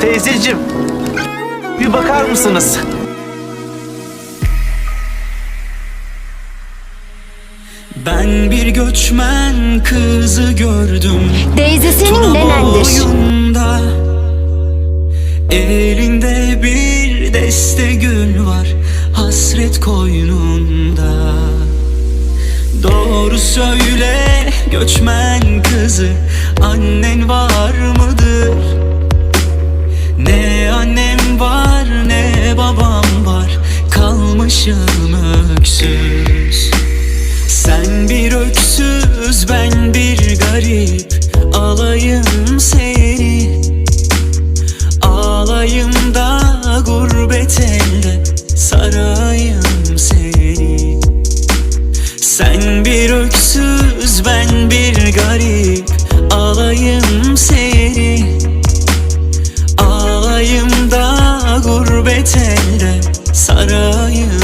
Teyzeciğim, bir bakar mısınız? Ben bir göçmen kızı gördüm Daisy senin nenendir. boyunda Elinde bir deste gül var Hasret koynunda Doğru söyle göçmen kızı Annen var mıdır? başım öksüz Sen bir öksüz ben bir garip. Alayım seni. Ağlayım da gurbet elde Sarayım seni. Sen bir öksüz ben bir garip. Alayım seni. Ağlayım da gurbet elde sarayım